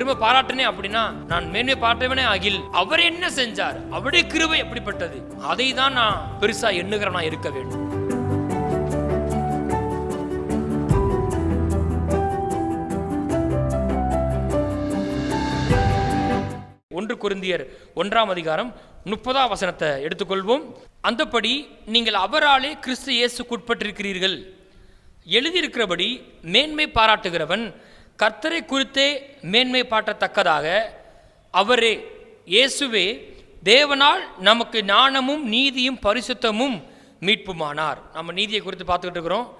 பெருமை பாராட்டினேன் அப்படின்னா நான் மேன்மை பாராட்டவனே அகில் அவர் என்ன செஞ்சார்? அவருடைய கிருபை எப்படிப்பட்டது? அதை தான் நான் பெருசா எண்ணுகிறவனா இருக்க வேண்டும். ஒன்று குருந்தியர் ஒன்றாம் அதிகாரம் முப்பதாம் வசனத்தை எடுத்துக்கொள்வோம். அந்தபடி நீங்கள் அவராலே கிறிஸ்து இயேசுக்குட்பட்டிருக்கிறீர்கள் எழுதியிருக்கிறபடி மேன்மை பாராட்டுகிறவன் கர்த்தரை குறித்தே மேன்மை பாட்டத்தக்கதாக அவரே இயேசுவே தேவனால் நமக்கு ஞானமும் நீதியும் பரிசுத்தமும் மீட்புமானார். நம்ம நீதியை குறித்து பார்த்துக்கிட்டு இருக்கிறோம்.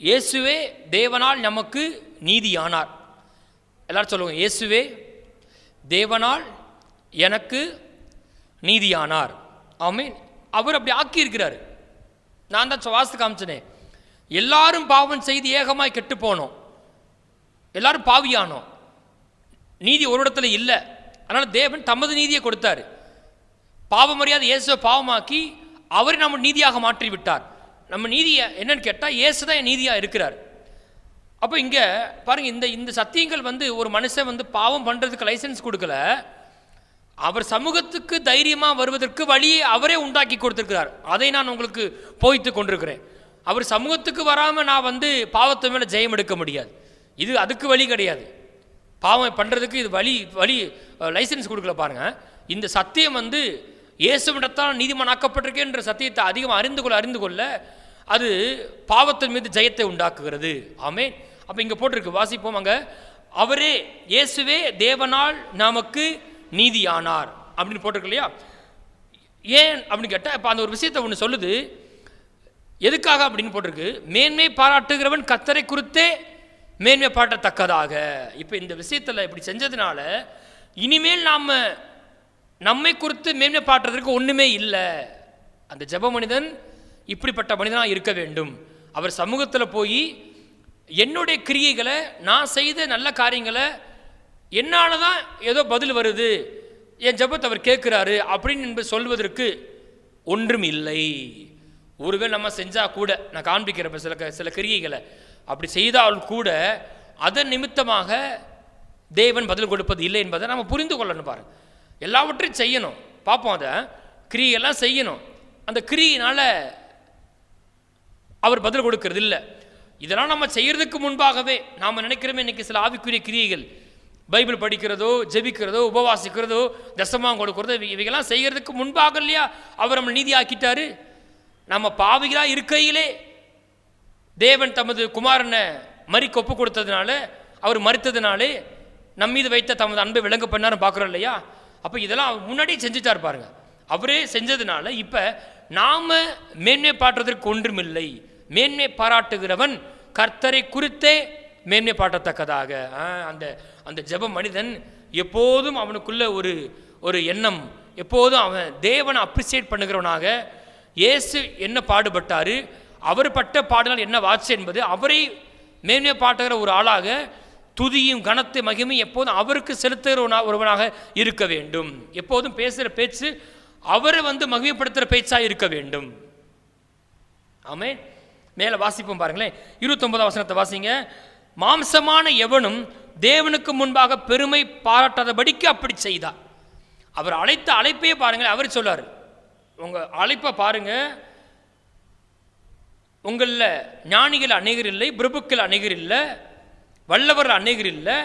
இயேசுவே தேவனால் நமக்கு நீதியானார். எல்லாரும் சொல்லுவோம் இயேசுவே தேவனால் எனக்கு நீதியானார். ஆமென். அவர் அப்படி ஆக்கியிருக்கிறார். நான் தான் வாஸ்து காமிச்சனே. எல்லாரும் பாவம் செய்து ஏகமாய் கெட்டு போனோம். எல்லாரும் பாவியானோம். நீதி ஒரு இடத்துல இல்லை. அதனால் தேவன் தமது நீதியை கொடுத்தாரு. பாவமரியாதை இயேசுவை பாவமாக்கி அவரை நம்ம நீதியாக மாற்றி விட்டார் நம்ம நீதியை என்னன்னு கேட்டால் இயேசு தான் என் நீதியாக இருக்கிறார். அப்போ இங்கே பாருங்கள் இந்த இந்த சத்தியங்கள் வந்து ஒரு மனுஷன் வந்து பாவம் பண்ணுறதுக்கு லைசன்ஸ் கொடுக்கல. அவர் சமூகத்துக்கு தைரியமாக வருவதற்கு வழியை அவரே உண்டாக்கி கொடுத்துருக்கிறார். அதை நான் உங்களுக்கு போய்த்து கொண்டிருக்கிறேன். அவர் சமூகத்துக்கு வராமல் நான் வந்து பாவத்தை மேலே ஜெயம் எடுக்க முடியாது. இது அதுக்கு வழி கிடையாது. பாவம் பண்ணுறதுக்கு இது வழி வழி லைசன்ஸ் கொடுக்கல பாருங்கள் இந்த சத்தியம் வந்து இயேசுவிடத்தால் நீதிமனாக்கப்பட்டிருக்கேன்ற சத்தியத்தை அதிகம் அறிந்து கொள்ள அறிந்து கொள்ள அது பாவத்தின் மீது ஜெயத்தை உண்டாக்குகிறது. ஆமே அப்போ இங்கே போட்டிருக்கு வாசிப்போம் அங்கே. அவரே இயேசுவே தேவனால் நமக்கு நீதியானார். அப்படின்னு போட்டிருக்கு இல்லையா? ஏன் அப்படின்னு கேட்டால் இப்போ அந்த ஒரு விஷயத்தை ஒன்று சொல்லுது. எதுக்காக அப்படின்னு போட்டிருக்கு? மேன்மை பாராட்டுகிறவன் கத்தரை குறித்தே மேன்மை பாட்டத்தக்கதாக இப்போ இந்த விஷயத்தில் இப்படி செஞ்சதுனால இனிமேல் நாம் நம்மை குறித்து மேன்மை பாட்டுறதுக்கு ஒன்றுமே இல்லை. அந்த ஜெப மனிதன் இப்படிப்பட்ட மனிதனாக இருக்க வேண்டும். அவர் சமூகத்தில் போய் என்னுடைய கிரியைகளை நான் செய்த நல்ல காரியங்களை என்னால் தான் ஏதோ பதில் வருது. என் ஜபத்தை அவர் கேட்குறாரு அப்படின்னு என்பது சொல்வதற்கு ஒன்றும் இல்லை ஒருவேளை நம்ம செஞ்சால் கூட நான் காண்பிக்கிறப்ப சில க- சில கிரியைகளை. அப்படி செய்தால் கூட அதன் நிமித்தமாக தேவன் பதில் கொடுப்பது இல்லை என்பதை நம்ம புரிந்து கொள்ளணும் பாருங்க. எல்லாவற்றையும் செய்யணும். பார்ப்போம் அதை. கிரியெல்லாம் செய்யணும். அந்த கிரியினால் அவர் பதில் கொடுக்கறது இல்லை. இதெல்லாம் நம்ம செய்கிறதுக்கு முன்பாகவே நாம் நினைக்கிறோமே இன்றைக்கி சில ஆவிக்குரிய கிரியைகள். பைபிள் படிக்கிறதோ ஜெபிக்கிறதோ உபவாசிக்கிறதோ தசமாக கொடுக்கிறதோ இவை- செய்கிறதுக்கு முன்பாக இல்லையா? அவர் நம்ம நீதி ஆக்கிட்டாரு நம்ம பாவிகளாக இருக்கையிலே தேவன் தமது குமாரனை மறிக்கு ஒப்பு கொடுத்ததுனால அவர் மறுத்ததுனாலே நம் மீது வைத்த தமது அன்பை விளங்க பண்ணார்னு பார்க்குறோம் இல்லையா? அப்போ இதெல்லாம் அவர் முன்னாடியே செஞ்சுட்டார் பாருங்க. அவரே செஞ்சதுனால இப்போ நாம் மேன்மை பாட்டுறதற்கு ஒன்றுமில்லை. மேன்மை பாராட்டுகிறவன் கர்த்தரை குறித்தே மேன்மை பாட்டத்தக்கதாக ஆ, அந்த அந்த ஜெப மனிதன் எப்போதும் அவனுக்குள்ள ஒரு ஒரு எண்ணம். எப்போதும் அவன் தேவனை அப்ரிசியேட் பண்ணுகிறவனாக. இயேசு என்ன பாடுபட்டாரு? அவர் பட்ட பாடல்கள் என்ன வாட்சி என்பது அவரை மேன்மை பாட்டுகிற ஒரு ஆளாக துதியும் கனத்து மகிமையும் எப்போதும் அவருக்கு செலுத்துகிற ஒருவனாக இருக்க வேண்டும். எப்போதும் பேசுகிற பேச்சு அவரை வந்து மகிமைப்படுத்துகிற பேச்சாக இருக்க வேண்டும். ஆமே மேலே வாசிப்போம் பாருங்களேன். இருபத்தொன்பதாம் வசனத்தை வாசிங்க. மாம்சமான எவனும் தேவனுக்கு முன்பாக பெருமை பாராட்டாதபடிக்கு அப்படி செய்தார். அவர் அழைத்த அழைப்பையே பாருங்களேன் அவர் சொல்லார் உங்கள் அழைப்பை பாருங்கள் உங்களில் ஞானிகள் அநேகர் இல்லை பிரபுக்கள் அநேகர் இல்லை வல்லவர் அநேகர் இல்லை.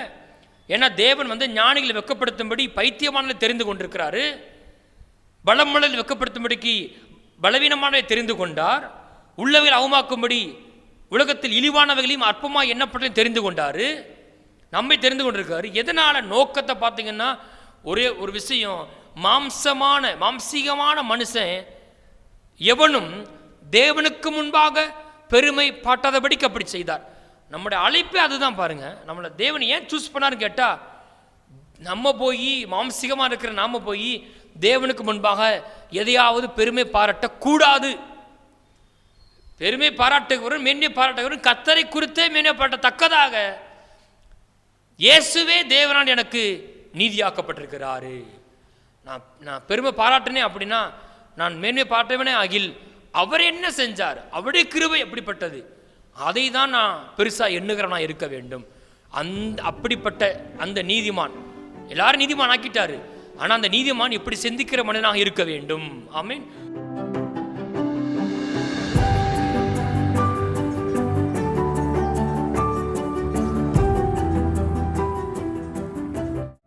ஏன்னா தேவன் வந்து ஞானிகளை வெக்கப்படுத்தும்படி பைத்தியமானதை தெரிந்து கொண்டிருக்கிறாரு. பலமுள்ளல் வெக்கப்படுத்தும்படிக்கு பலவீனமானவை தெரிந்து கொண்டார். உள்ளவைகள் அவமாக்கும்படி உலகத்தில் இழிவானவைகளையும் அற்பமாக எண்ணப்பட்டதையும் தெரிந்து கொண்டார். நம்மை தெரிந்து கொண்டிருக்காரு. எதனால் நோக்கத்தை பார்த்தீங்கன்னா ஒரே ஒரு விஷயம் மாம்சமான மாம்சீகமான மனுஷன் எவனும் தேவனுக்கு முன்பாக பெருமை பாட்டாதபடிக்கு அப்படி செய்தார். நம்முடைய அழைப்பே அதுதான் பாருங்க. நம்மளை தேவன் ஏன் சூஸ் பண்ணாருன்னு கேட்டா நம்ம போய் மாம்சிகமாக இருக்கிற நாம போய் தேவனுக்கு முன்பாக எதையாவது பெருமை பாராட்டக்கூடாது. பெருமை பாராட்டுகிறவரும் மேன்மை பாராட்டுகிறவரும் கத்தரை குறித்தே மேன்மை பாராட்டத்தக்கதாக இயேசுவே தேவனால் எனக்கு நீதியாக்கப்பட்டிருக்கிறாரு. நான் நான் பெருமை பாராட்டினேன் அப்படின்னா நான் மேன்மை பாராட்டவனே அகில் அவர் என்ன செஞ்சார்? அவருடைய கிருபை எப்படிப்பட்டது? அதை தான் நான் பெருசாக எண்ணுகிறனா இருக்க வேண்டும். அந்த அப்படிப்பட்ட அந்த நீதிமான் எல்லாரும் நீதிமான் ஆக்கிட்டாரு ஆனால் அந்த நீதிமான் எப்படி சிந்திக்கிற மனிதனாக இருக்க வேண்டும்? ஐ மீன்